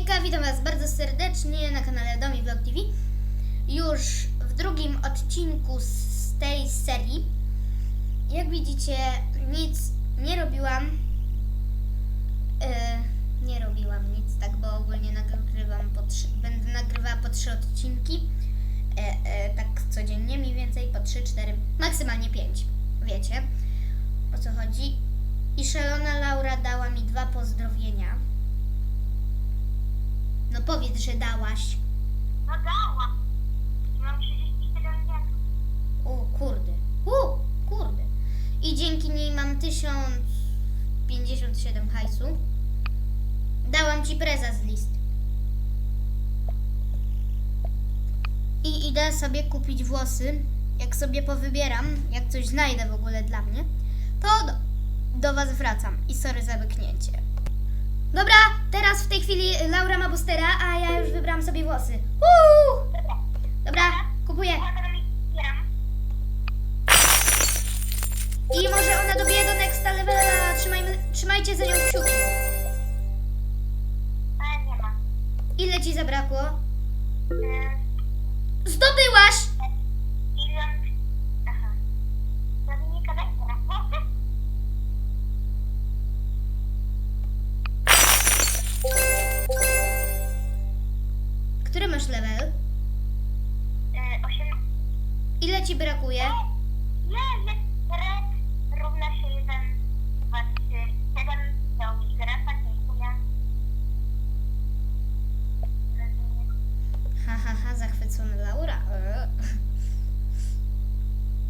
Hejka, witam Was bardzo serdecznie na kanale Domi Vlog TV. Już w drugim odcinku z tej serii. Jak widzicie, nic nie robiłam. E, nie robiłam nic, tak, bo ogólnie nagrywam po trzy, będę nagrywała po trzy odcinki. E, e, tak codziennie, mniej więcej po 3, 4, maksymalnie 5. Wiecie o co chodzi. I szalona Laura dała mi dwa pozdrowienia. No powiedz, że dałaś. No dała. Mam 37 lat. O kurde. U, kurde. I dzięki niej mam 1057 hajsu. Dałam ci preza z list. I idę sobie kupić włosy. Jak sobie powybieram, jak coś znajdę w ogóle dla mnie, to do, do was wracam. I sorry za wyknięcie. Dobra, teraz w tej chwili Laura ma boostera, a ja już wybrałam sobie włosy. Uuu! Dobra. Kupuję. I może ona dobije do nexta levela. Trzymajmy, trzymajcie za nią kciuki. Ale nie ma. Ile ci zabrakło? Zdobyłaś! Masz level? E. Ile ci brakuje? Nie, red równa się 1, 2, 3, 7. Dominika Rafa, dziękuję. Ha, ha, ha, zachwycona Laura.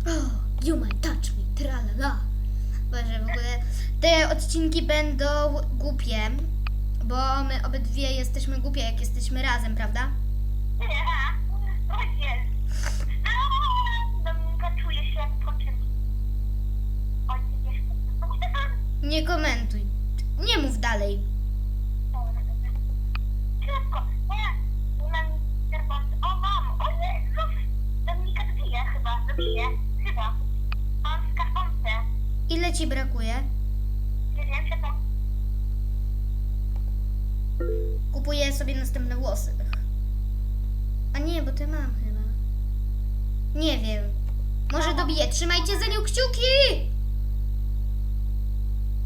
Oh, you might touch me, tralala. Boże, w ogóle te odcinki będą głupie, bo my obydwie jesteśmy głupie, jak jesteśmy razem, prawda? Ci brakuje? Kupuję sobie następne włosy. A nie, bo te mam chyba. Nie wiem. Może dobiję. Trzymajcie za nią kciuki!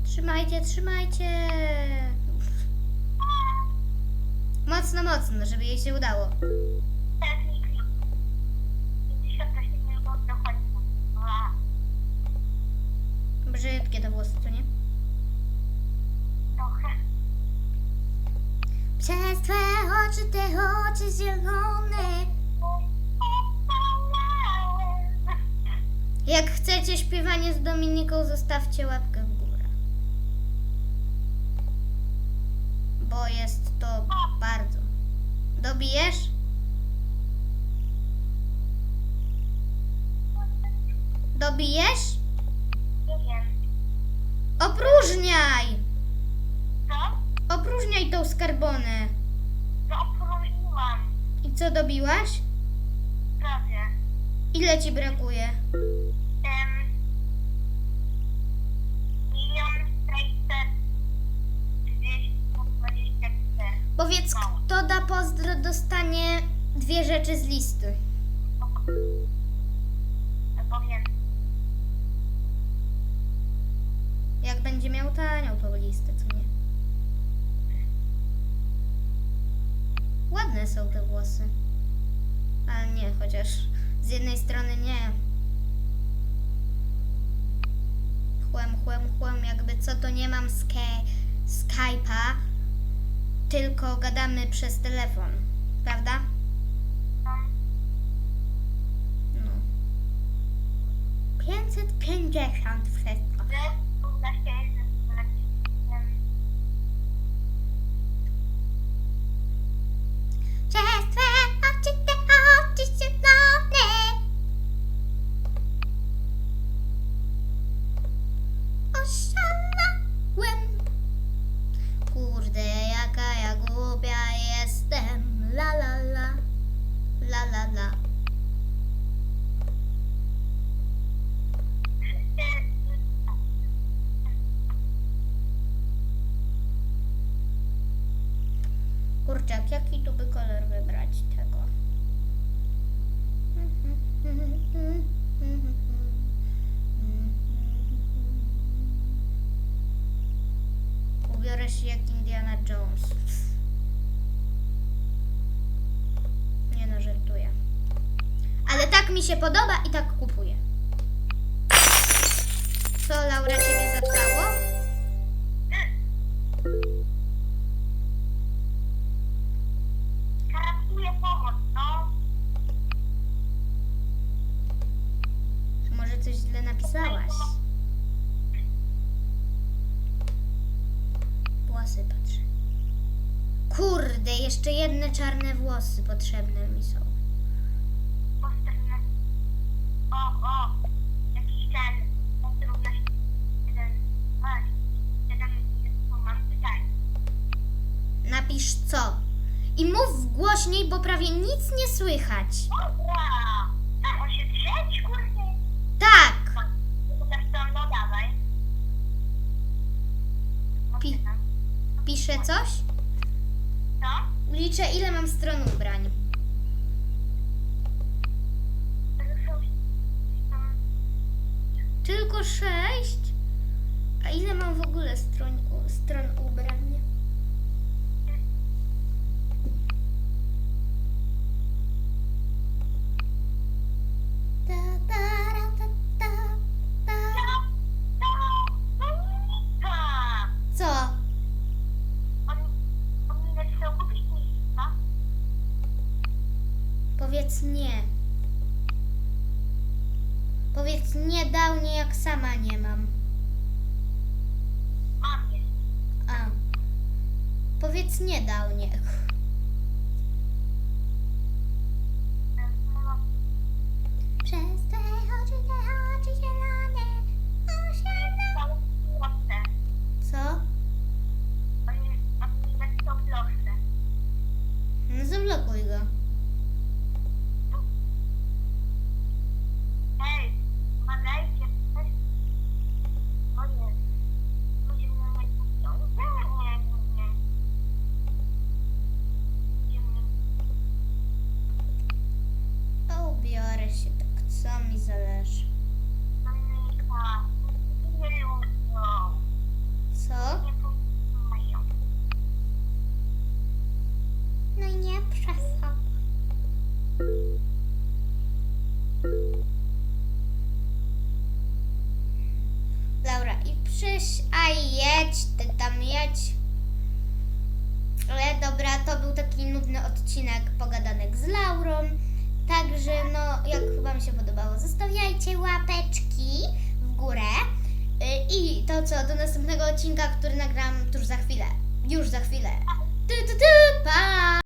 Trzymajcie, trzymajcie. Mocno, mocno, żeby jej się udało. Oczy, te oczy zielone. Jak chcecie śpiewanie z Dominiką, zostawcie łapkę w górę. Bo jest to bardzo. Dobijesz? Dobijesz? Nie wiem. Opróżniaj! Co? Opróżniaj tą skarbonę. No, co dobiłaś? Prawie. Ile ci brakuje? Em, milion sześćset trzydzieści dwadzieścia cztery. Powiedz, kto da pozdro, dostanie dwie rzeczy z listy. Są te włosy. Ale nie, chociaż z jednej strony nie. Chłem, chłem, chłem, jakby co to nie mam ske- Skype'a, tylko gadamy przez telefon, prawda? No. 550 wszystko. Kurczak, jaki tu by kolor wybrać tego? Ubiorę się jak Indiana Jones. Nie no, żartuję. Ale tak mi się podoba i tak kupuję. Co, Laura, ciebie jeszcze jedne czarne włosy potrzebne mi są. O, o. Jakiś ten. Trudność. Jeden. Masz. Jeden. Mam pytanie. Napisz co? I mów głośniej, bo prawie nic nie słychać. Dobra. Tam się drzeć, kurde. Tak! Też to, no dawaj. No Pi-. Piszę coś? Liczę, ile mam stron ubrań. Tylko sześć? A ile mam w ogóle stron, u- Powiedz nie. Powiedz nie dał nie jak sama nie mam. A. Powiedz nie dał nie. Także no, jak Wam się podobało, zostawiajcie łapeczki w górę. Y, I to co, do następnego odcinka, który nagram tuż za chwilę. Już za chwilę. Tu, tu, tu, pa!